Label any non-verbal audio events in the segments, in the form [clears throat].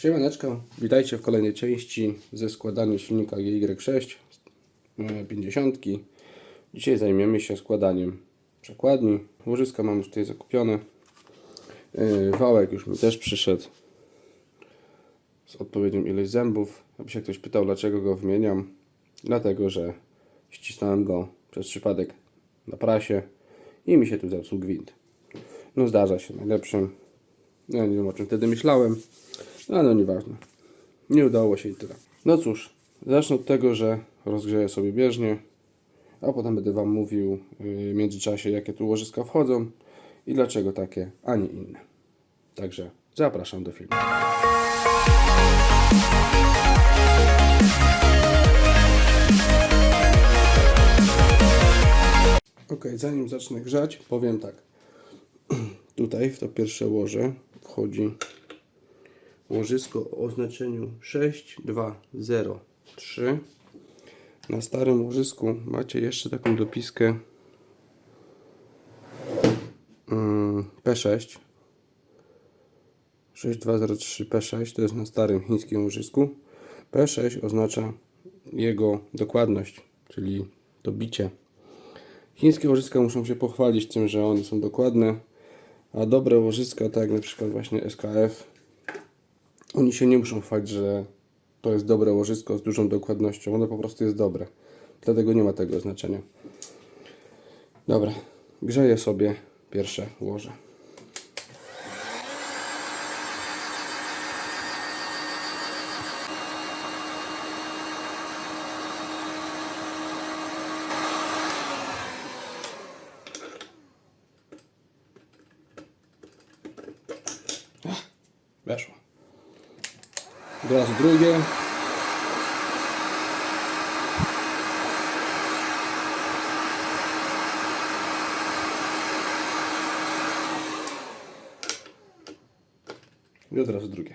Siemaneczko, witajcie w kolejnej części ze składaniem silnika GY6 e, 50. Dzisiaj zajmiemy się składaniem przekładni. Łożyska mam już tutaj zakupione. E, Wałek już mi też przyszedł z odpowiednią ilość zębów. Aby się ktoś pytał, dlaczego go wymieniam. Dlatego, że ścisnąłem go przez przypadek na prasie i mi się tu zepsuł gwint. No zdarza się najlepszym. Ja nie wiem o czym wtedy myślałem, ale no nieważne. Nie udało się i tyle. No cóż, zacznę od tego, że rozgrzeję sobie bieżnię, a potem będę Wam mówił yy, w międzyczasie, jakie tu łożyska wchodzą i dlaczego takie, a nie inne. Także zapraszam do filmu. Ok, zanim zacznę grzać, powiem tak. [clears throat] Tutaj w to pierwsze łoże wchodzi łożysko o oznaczeniu 6203. Na starym łożysku macie jeszcze taką dopiskę mm, P6. 6203 P6 to jest na starym chińskim łożysku. P6 oznacza jego dokładność, czyli to bicie. Chińskie łożyska muszą się pochwalić tym, że one są dokładne, a dobre łożyska, tak jak na przykład właśnie SKF, oni się nie muszą chwalić, że to jest dobre łożysko z dużą dokładnością. Ono po prostu jest dobre. Dlatego nie ma tego znaczenia. Dobra, grzeję sobie pierwsze łoże. Weszło. Od drugie. I od razu drugie.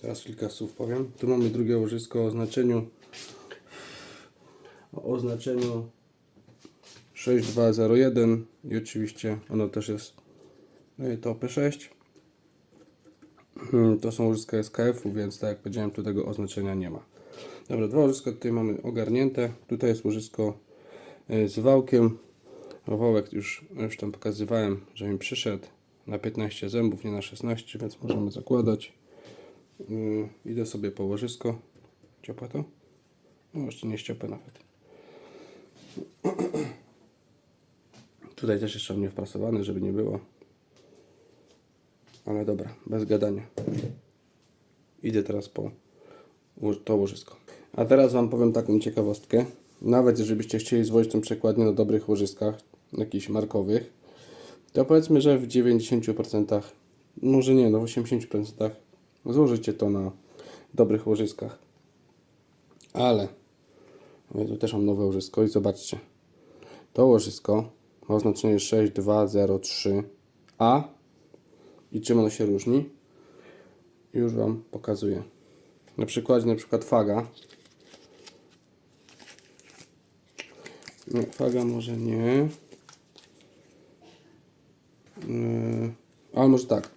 Teraz kilka słów powiem. Tu mamy drugie łożysko o oznaczeniu o oznaczeniu 6201 i oczywiście ono też jest no i to P6 Hmm, To są łożyska SKF-u, więc tak jak powiedziałem, tu tego oznaczenia nie ma. Dobra, dwa łożyska tutaj mamy ogarnięte. Tutaj jest łożysko y, z wałkiem. O, Wałek już, już tam pokazywałem, że mi przyszedł na 15 zębów, nie na 16, więc możemy zakładać. Yy, idę sobie po łożysko. Ciepłe to? No jeszcze nie ściepłe nawet. [clears throat] Tutaj też jeszcze nie wprasowany, żeby nie było. Ale dobra, bez gadania. Idę teraz po to łożysko. A teraz Wam powiem taką ciekawostkę. Nawet jeżeli byście chcieli złożyć tą przekładnię na dobrych łożyskach, jakichś markowych, to powiedzmy, że w 90%, może nie, no w 80% złożycie to na dobrych łożyskach. Ale, tu też mam nowe łożysko i zobaczcie. To łożysko ma oznaczenie 6203A i czym ono się różni. Już Wam pokazuję. Na przykładzie na przykład faga. Nie, faga może nie. Yy, ale może tak.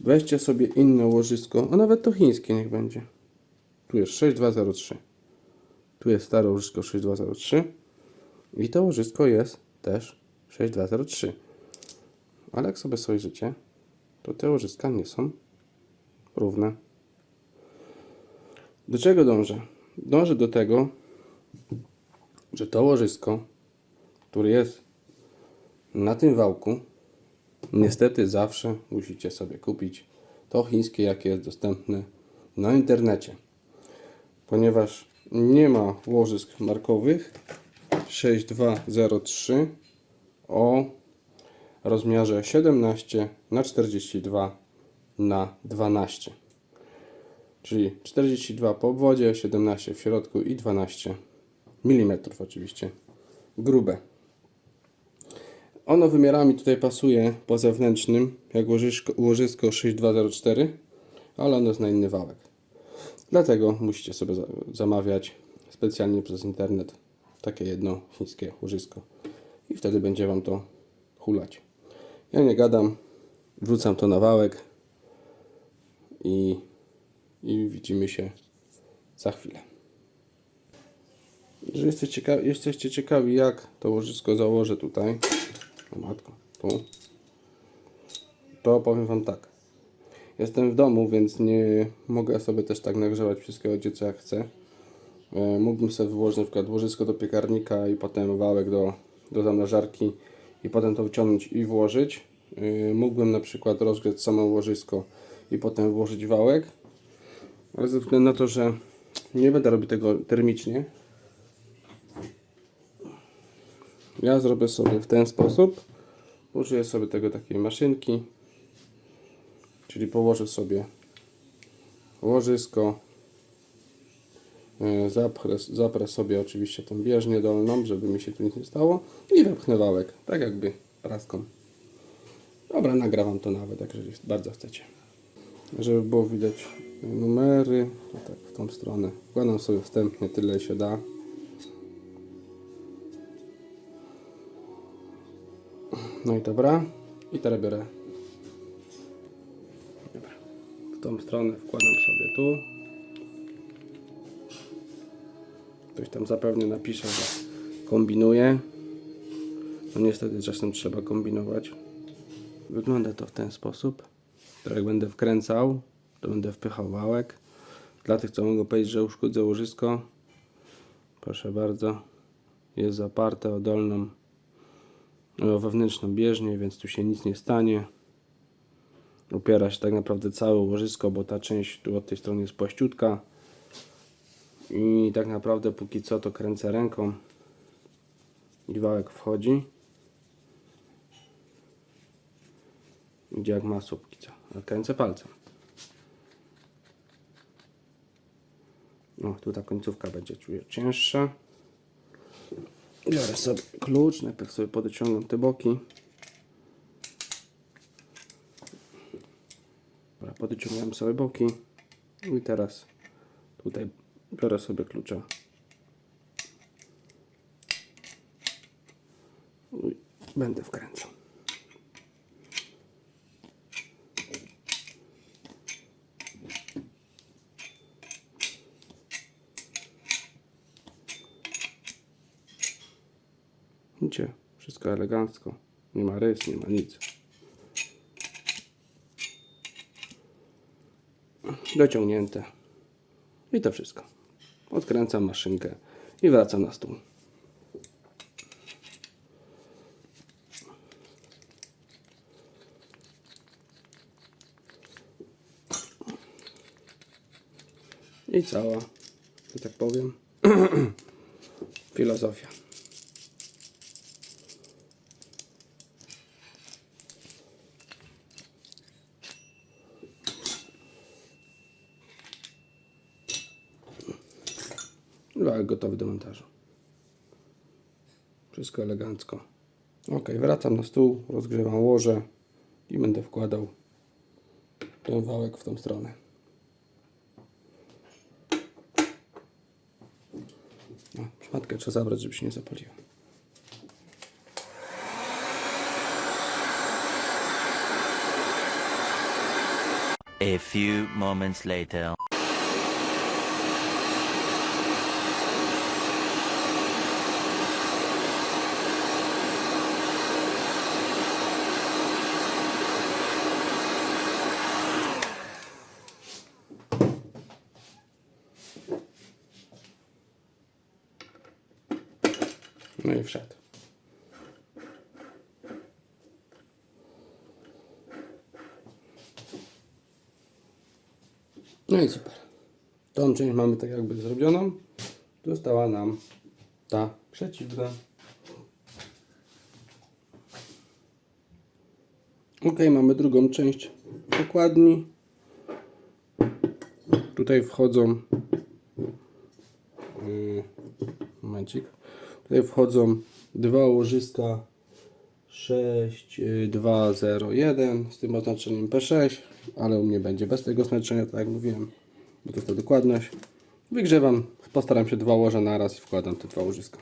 Weźcie sobie inne łożysko, a nawet to chińskie niech będzie. Tu jest 6203. Tu jest stare łożysko 6203. I to łożysko jest też 6203. Ale jak sobie spojrzycie, to te łożyska nie są równe. Do czego dążę? Dążę do tego, że to łożysko, które jest na tym wałku, niestety zawsze musicie sobie kupić to chińskie, jakie jest dostępne na internecie. Ponieważ nie ma łożysk markowych 6203 o rozmiarze 17 na 42 na 12. Czyli 42 po obwodzie, 17 w środku i 12 mm oczywiście grube. Ono wymiarami tutaj pasuje po zewnętrznym, jak łożysko, łożysko 6204, ale ono jest na inny wałek. Dlatego musicie sobie za- zamawiać specjalnie przez internet takie jedno chińskie łożysko. I wtedy będzie Wam to hulać. Ja nie gadam, wrzucam to na wałek i, i widzimy się za chwilę. Jeżeli jesteście ciekawi, jesteście ciekawi jak to łożysko założę tutaj, o matko, tu, to powiem Wam tak. Jestem w domu, więc nie mogę sobie też tak nagrzewać wszystkiego gdzie co jak chcę. E, Mógłbym sobie wyłożyć na przykład łożysko do piekarnika i potem wałek do, do zamrażarki i potem to wyciągnąć i włożyć. E, Mógłbym na przykład rozgrzeć samo łożysko i potem włożyć wałek. Ale ze względu na to, że nie będę robił tego termicznie, ja zrobię sobie w ten sposób. Użyję sobie tego takiej maszynki. Czyli położę sobie łożysko. E, Zaprę, zaprę sobie oczywiście tą bieżnię dolną, żeby mi się tu nic nie stało. I wepchnę wałek, tak jakby praską. Dobra, nagrywam to nawet, jak jeżeli bardzo chcecie. Żeby było widać numery, to tak w tą stronę. Wkładam sobie wstępnie tyle się da. No i dobra. I teraz biorę. Dobra. W tą stronę wkładam sobie tu. Ktoś tam zapewne napisze, że kombinuje. No niestety czasem trzeba kombinować. Wygląda to w ten sposób. To jak będę wkręcał, to będę wpychał wałek. Dla tych, co mogą powiedzieć, że uszkodzę łożysko, proszę bardzo, jest zaparte o dolną, o wewnętrzną bieżnię, więc tu się nic nie stanie. Opiera się tak naprawdę całe łożysko, bo ta część tu od tej strony jest płaściutka. I tak naprawdę póki co to kręcę ręką i wałek wchodzi. Idzie jak masło póki co. A kręcę palcem. No, tu ta końcówka będzie czuję cięższa. Biorę sobie klucz, najpierw sobie podciągam te boki. Dobra, podciągam sobie boki. I teraz tutaj biorę sobie klucza. Będę wkręcał. Widzicie, wszystko elegancko. Nie ma rys, nie ma nic. Dociągnięte. I to wszystko. Odkręcam maszynkę i wracam na stół. I cała, że tak powiem, [clears throat] filozofia. Wałek gotowy do montażu. Wszystko elegancko. Ok, wracam na stół, rozgrzewam łoże i będę wkładał ten wałek w tą stronę. No, trzeba zabrać, żeby się nie zapaliła. A few moments later. No i wszedł. No i super. Tą część mamy tak jakby zrobioną. Została nam ta przeciwna. Ok, mamy drugą część pokładni. Tutaj wchodzą yy, momencik. Tutaj wchodzą dwa łożyska 6201 z tym oznaczeniem P6, ale u mnie będzie bez tego oznaczenia, tak jak mówiłem, bo to jest ta dokładność. Wygrzewam, postaram się dwa łoża na raz i wkładam te dwa łożyska.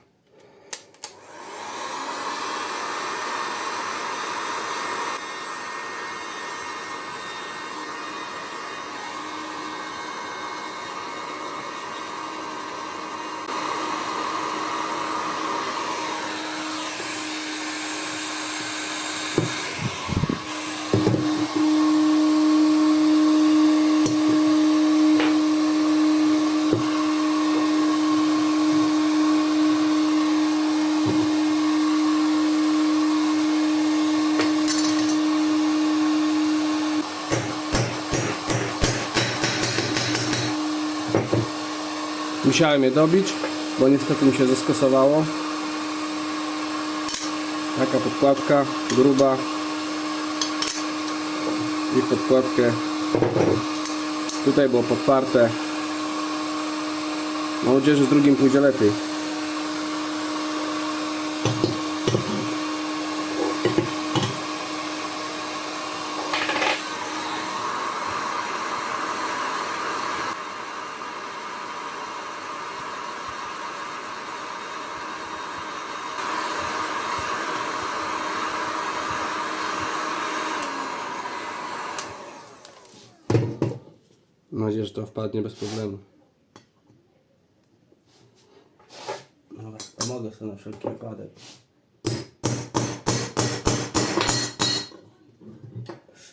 Musiałem je dobić, bo niestety mi się zeskosowało. Taka podkładka, gruba. I podkładkę tutaj było podparte. Mam nadzieję, że z drugim pójdzie lepiej. Wpadnie bez problemu. Dobra, pomogę sobie na wszelki wypadek.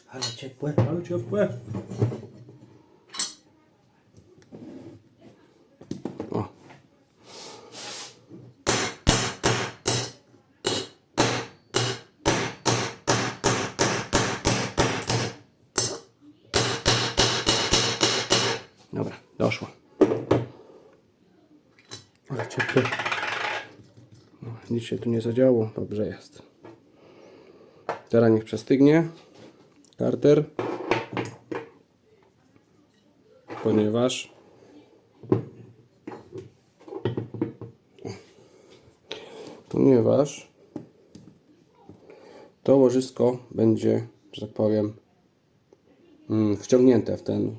Ale ciepłe, ale ciepłe. Doszło. Ale ciepłe. No, nic się tu nie zadziało, dobrze jest. Teraz niech przestygnie. Karter. Ponieważ ponieważ to łożysko będzie, że tak powiem, mm, wciągnięte w ten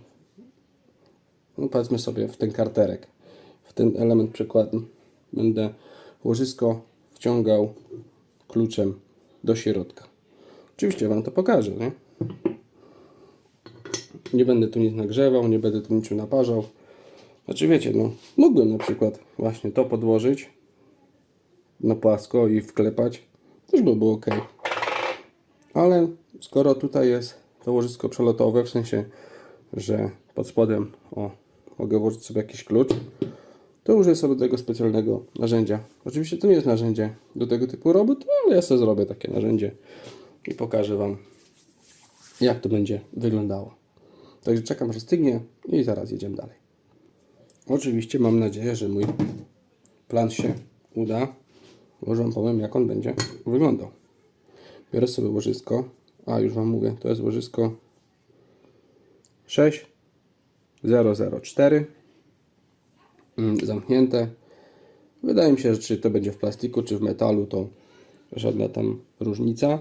no powiedzmy sobie w ten karterek, w ten element przekładni. Będę łożysko wciągał kluczem do środka. Oczywiście Wam to pokażę, nie? Nie będę tu nic nagrzewał, nie będę tu niczym naparzał. Znaczy wiecie, no, mógłbym na przykład właśnie to podłożyć na płasko i wklepać. Też by było ok. Ale skoro tutaj jest to łożysko przelotowe, w sensie, że pod spodem o, mogę włożyć sobie jakiś klucz, to użyję sobie tego specjalnego narzędzia. Oczywiście to nie jest narzędzie do tego typu robót, ale ja sobie zrobię takie narzędzie i pokażę Wam, jak to będzie wyglądało. Także czekam, że stygnie i zaraz jedziemy dalej. Oczywiście mam nadzieję, że mój plan się uda. Może Wam powiem, jak on będzie wyglądał. Biorę sobie łożysko. A, już Wam mówię, to jest łożysko 6 004 mm, zamknięte. Wydaje mi się, że czy to będzie w plastiku, czy w metalu, to żadna tam różnica.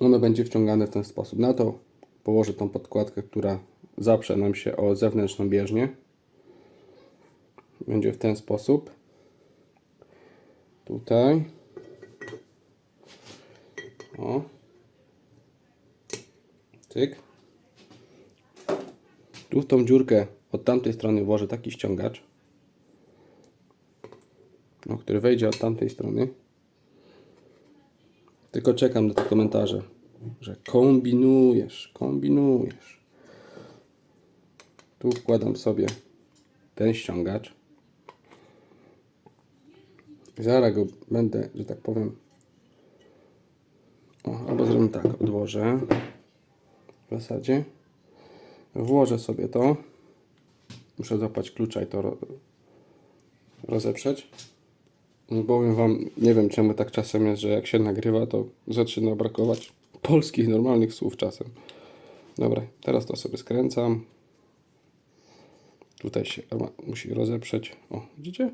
Ono będzie wciągane w ten sposób. Na to położę tą podkładkę, która zaprze nam się o zewnętrzną bieżnię. Będzie w ten sposób. Tutaj. O. Tyk. Tu w tą dziurkę od tamtej strony włożę taki ściągacz, no, który wejdzie od tamtej strony. Tylko czekam na te komentarze, że kombinujesz, kombinujesz. Tu wkładam sobie ten ściągacz. Zaraz go będę, że tak powiem, o, albo zrobimy tak, odłożę w zasadzie. Włożę sobie to. Muszę złapać klucza i to ro rozeprzeć. Nie Powiem Wam, nie wiem czemu tak czasem jest, że jak się nagrywa, to zaczyna brakować polskich, normalnych słów czasem. Dobra, teraz to sobie skręcam. Tutaj się musi rozeprzeć. O, widzicie?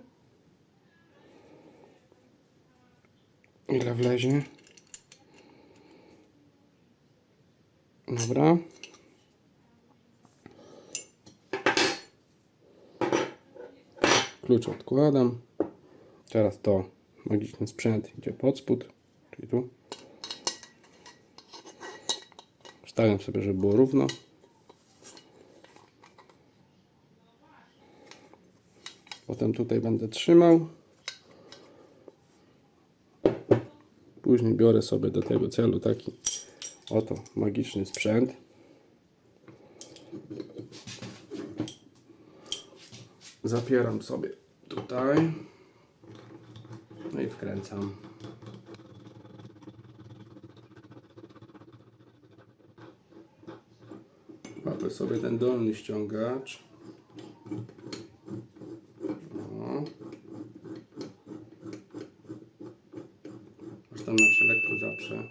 Ile wlezie? Dobra. Klucz odkładam. Teraz to magiczny sprzęt idzie pod spód, czyli tu. Stawiam sobie, żeby było równo. Potem tutaj będę trzymał. Później biorę sobie do tego celu taki oto magiczny sprzęt. Zapieram sobie tutaj. No i wkręcam. Łapię sobie ten dolny ściągacz. O. Aż tam się lekko zaprze.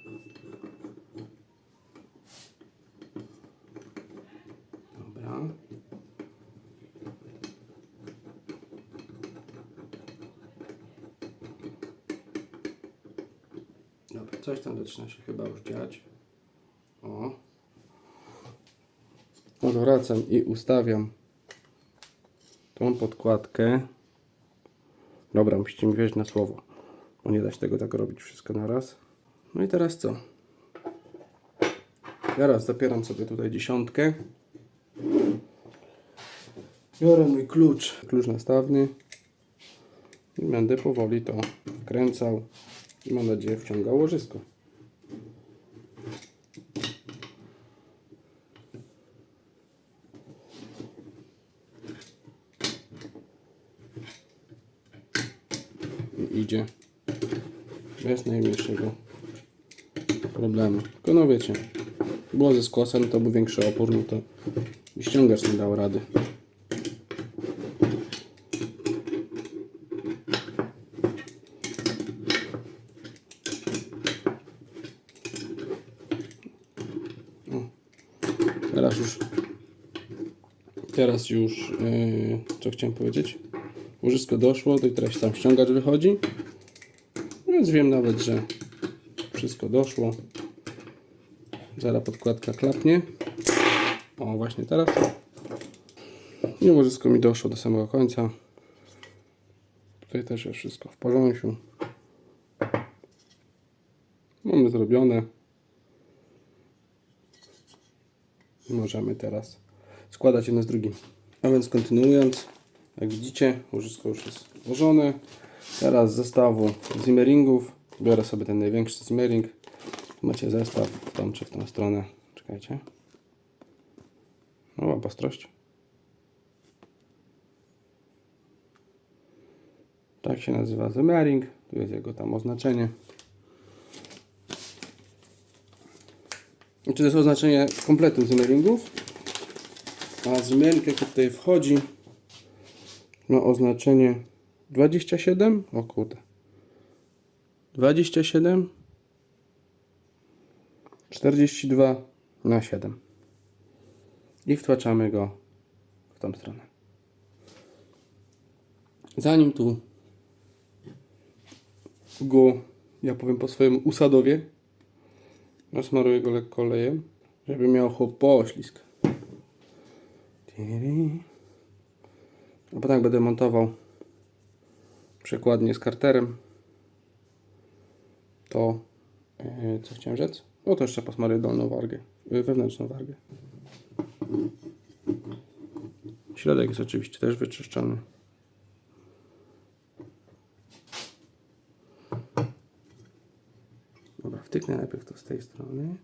Dobra. Dobra, tam zaczyna się chyba już dziać. O. Odwracam i ustawiam tą podkładkę. Dobra, musicie mi wierzyć na słowo, bo nie da się tego tak robić wszystko na raz. No i teraz co? Teraz zapieram sobie tutaj dziesiątkę. Biorę mój klucz, klucz nastawny i będę powoli to kręcał i mam nadzieję wciągał łożysko. I idzie bez najmniejszego problemu. Tylko no wiecie, było ze skosem, to był większy opór, no to ściągacz nie dał rady. Teraz już teraz już yy, co chciałem powiedzieć? Łożysko doszło, to i teraz sam ściągacz wychodzi. Więc wiem nawet, że wszystko doszło zaraz podkładka klapnie. O właśnie teraz. I łożysko mi doszło do samego końca. Tutaj też jest wszystko w porządku. Mamy zrobione. Możemy teraz składać jedno z drugim. A więc kontynuując jak widzicie łożysko już jest włożone teraz z zestawu zimmeringów. Biorę sobie ten największy zimmering macie zestaw w tą czy w tą stronę. Czekajcie. O ładna ostrość. Tak się nazywa zimmering tu jest jego tam oznaczenie. Znaczy to jest oznaczenie kompletu zimmeringów a zimmering jaki tutaj wchodzi ma oznaczenie 27 o kurde. 27 42 na 7 i wtłaczamy go w tą stronę zanim tu go ja powiem po swojemu usadowie nasmaruję go lekko olejem żeby miał chłop poślizg Tiri. a potem będę montował przekładnie z karterem to yy, co chciałem rzec? No to jeszcze posmaruję dolną wargę, yy, wewnętrzną wargę. Środek jest oczywiście też wyczyszczony. Dobra, wtyknę najpierw to z tej strony.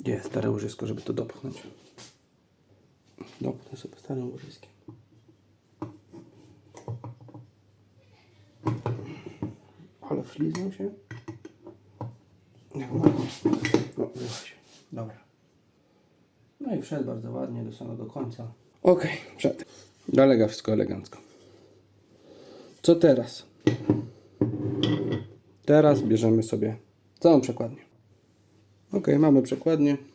Gdzie jest stare łożysko, żeby to dopchnąć? Dopchnę sobie starym łożyskiem. Ale wśliznął się. Nie, no, no się. Dobra. No i wszedł bardzo ładnie do samego końca. Ok, wszedł. Dolega wszystko elegancko. Co teraz? Teraz bierzemy sobie całą przekładnię. Ok, mamy przekładnię.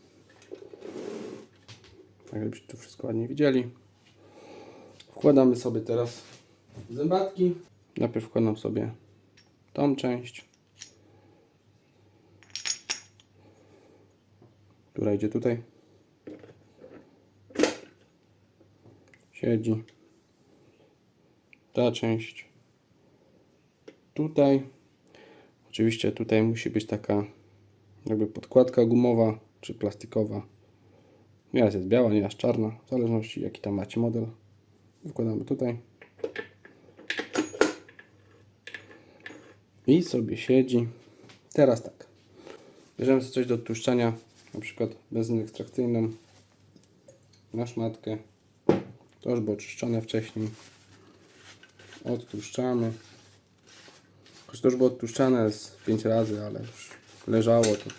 Żebyście tu wszystko ładnie widzieli. Wkładamy sobie teraz zębatki. Najpierw wkładam sobie tą część, która idzie tutaj. Siedzi. Ta część tutaj. Oczywiście tutaj musi być taka jakby podkładka gumowa czy plastikowa. Nieraz jest biała, nieraz czarna, w zależności jaki tam macie model. Wkładamy tutaj. I sobie siedzi. Teraz tak. Bierzemy sobie coś do odtłuszczania, na przykład benzynę ekstrakcyjną na szmatkę. To już było czyszczone wcześniej. Odtłuszczamy. Choć to już było odtłuszczane z 5 razy, ale już leżało, to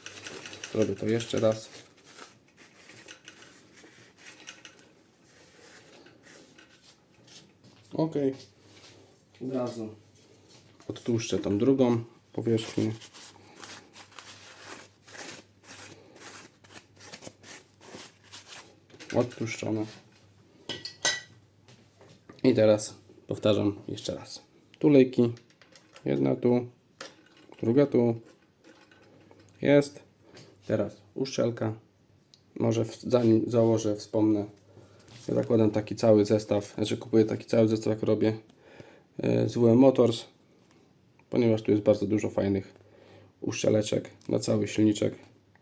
zrobię to jeszcze raz. Ok. Od razu odtłuszczę tą drugą powierzchnię. Odtłuszczone. I teraz powtarzam jeszcze raz. Tulejki. Jedna tu, druga tu. Jest. Teraz uszczelka. Może w, zanim założę, wspomnę. Ja zakładam taki cały zestaw, znaczy kupuję taki cały zestaw, jak robię e, z WM Motors, ponieważ tu jest bardzo dużo fajnych uszczeleczek na cały silniczek.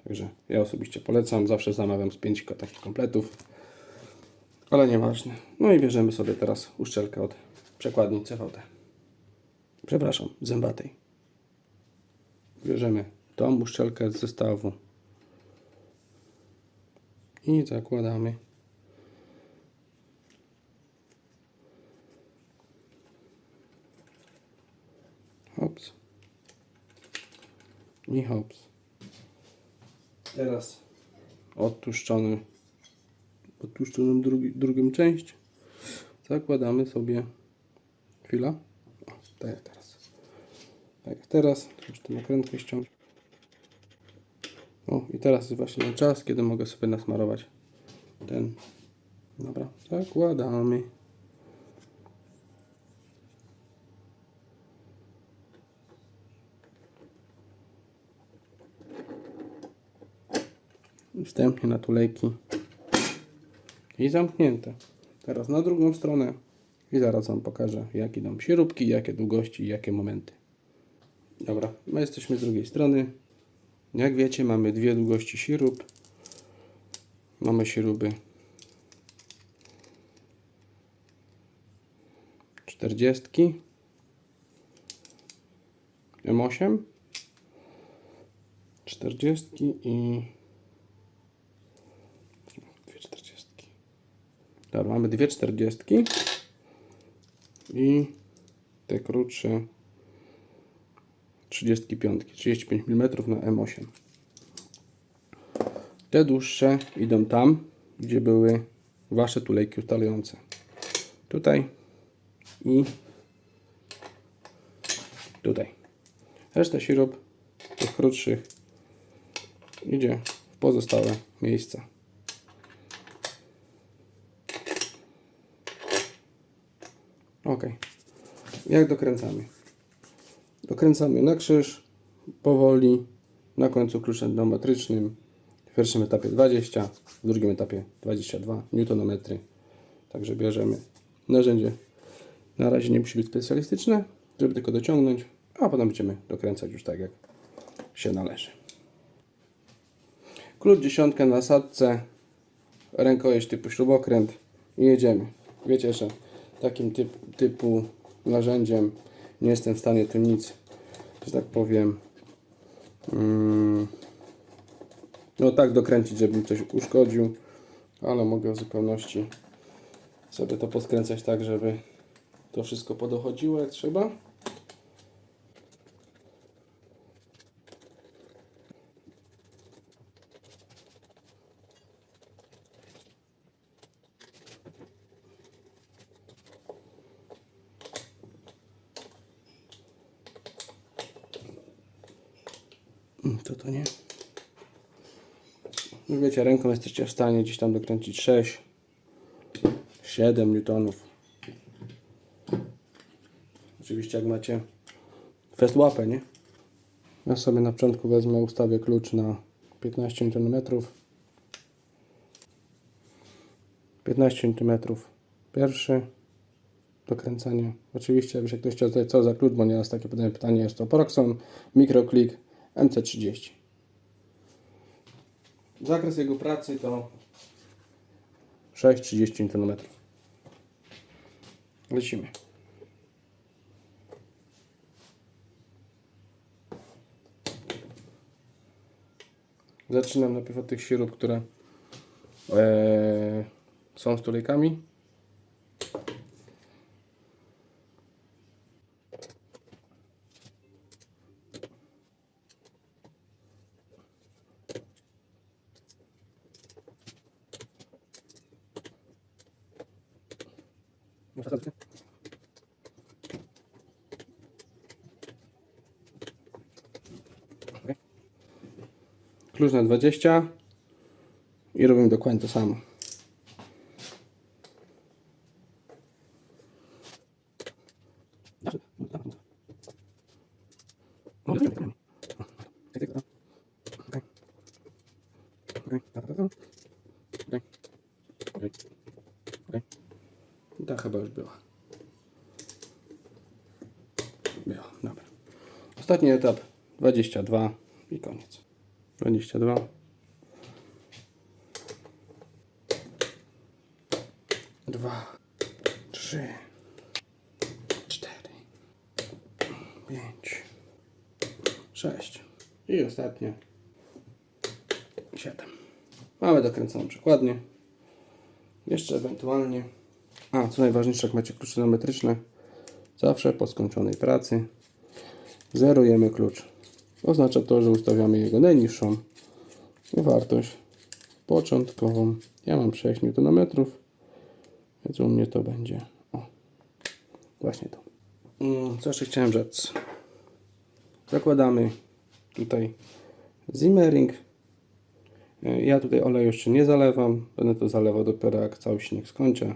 Także ja osobiście polecam, zawsze zamawiam z 5 takich kompletów, ale nieważne. No i bierzemy sobie teraz uszczelkę od przekładni CVT. Przepraszam, zębatej. Bierzemy tą uszczelkę z zestawu i zakładamy. Hops. I hops. Teraz odtłuszczony, odtłuszczoną drugi, drugą część zakładamy sobie chwila. O, tak jak teraz. Tak jak teraz. Już tę nakrętkę ściągnę. O, i teraz jest właśnie ten czas, kiedy mogę sobie nasmarować ten. Dobra, zakładamy. Wstępnie na tulejki. I zamknięte. Teraz na drugą stronę. I zaraz Wam pokażę, jakie idą śrubki, jakie długości jakie momenty. Dobra, my jesteśmy z drugiej strony. Jak wiecie, mamy dwie długości śrub. Mamy śruby 40 M8 40 i dwie 40 Dobra, mamy dwie 40 i te krótsze 35, 35 mm na M8. Te dłuższe idą tam, gdzie były Wasze tulejki ustalające. Tutaj i tutaj. Reszta śrub tych krótszych idzie w pozostałe miejsca. Ok. Jak dokręcamy? Dokręcamy na krzyż, powoli, na końcu kluczem pneumatrycznym. W pierwszym etapie 20, w drugim etapie 22 Nm. Także bierzemy narzędzie. Na razie nie musi być specjalistyczne, żeby tylko dociągnąć, a potem będziemy dokręcać już tak jak się należy. Klucz dziesiątkę na sadce, rękojeść typu śrubokręt i jedziemy. Wiecie, że takim typ, typu narzędziem nie jestem w stanie tu nic, że tak powiem, mm, no tak dokręcić, żebym coś uszkodził, ale mogę w zupełności sobie to poskręcać tak, żeby to wszystko podochodziło jak trzeba. Mm, To to nie. Wiecie, ręką jesteście w stanie gdzieś tam dokręcić 6, 7 newtonów. Oczywiście jak macie fest łapę, nie? Ja sobie na początku wezmę, ustawię klucz na 15 Nm. 15 Nm pierwszy dokręcanie. Oczywiście, jakby się ktoś chciał zadać co za klucz, bo nieraz takie pytanie, jest to Proxon, Microclick MC30. Zakres jego pracy to 6,30 Nm. Lecimy. Zaczynam najpierw od tych śrub, które e, są z tulejkami. Klucz na 20 i robimy dokładnie to samo. Ta chyba już była. Była, dobra. Ostatni etap 22 i koniec. 22. Dwa, trzy, cztery, pięć, sześć i ostatnie siedem. Mamy dokręconą przekładnię. Jeszcze ewentualnie. A, co najważniejsze, jak macie klucze geometryczne, zawsze po skończonej pracy zerujemy klucz. Oznacza to, że ustawiamy jego najniższą wartość początkową. Ja mam 6 Nm, więc u mnie to będzie o, właśnie to. Mm, Co jeszcze chciałem rzec? Zakładamy tutaj zimmering. Ja tutaj oleju jeszcze nie zalewam. Będę to zalewał dopiero jak cały śnieg skończę.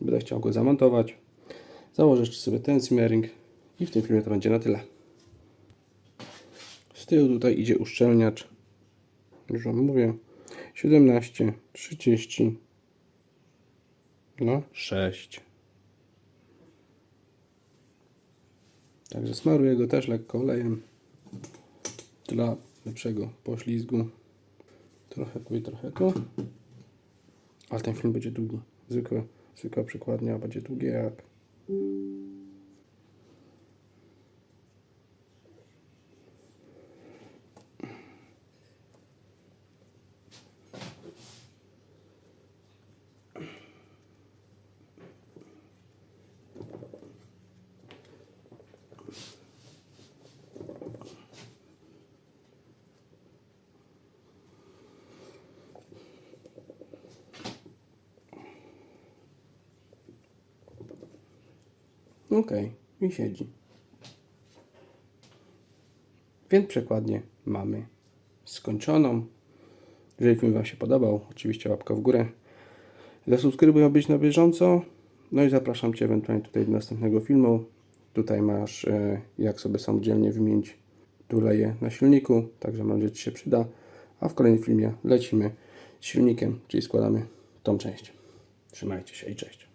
Będę chciał go zamontować. Założę jeszcze sobie ten zimmering i w tym filmie to będzie na tyle. Tyłu tutaj idzie uszczelniacz. Już Wam mówię. 17, 30, no 6. Także smaruję go też lekko olejem dla lepszego poślizgu. Trochę tu i trochę tu. Ale ten film będzie długi. Zwykła, zwykła przykładnia będzie długie jak Okej, i siedzi. Więc przekładnie mamy skończoną. Jeżeli film Wam się podobał, oczywiście łapka w górę. Zasubskrybuj, być na bieżąco. No i zapraszam Cię ewentualnie tutaj do następnego filmu. Tutaj masz, e, jak sobie samodzielnie wymienić tuleje na silniku, także mam nadzieję, Ci się przyda. A w kolejnym filmie lecimy z silnikiem, czyli składamy tą część. Trzymajcie się i cześć.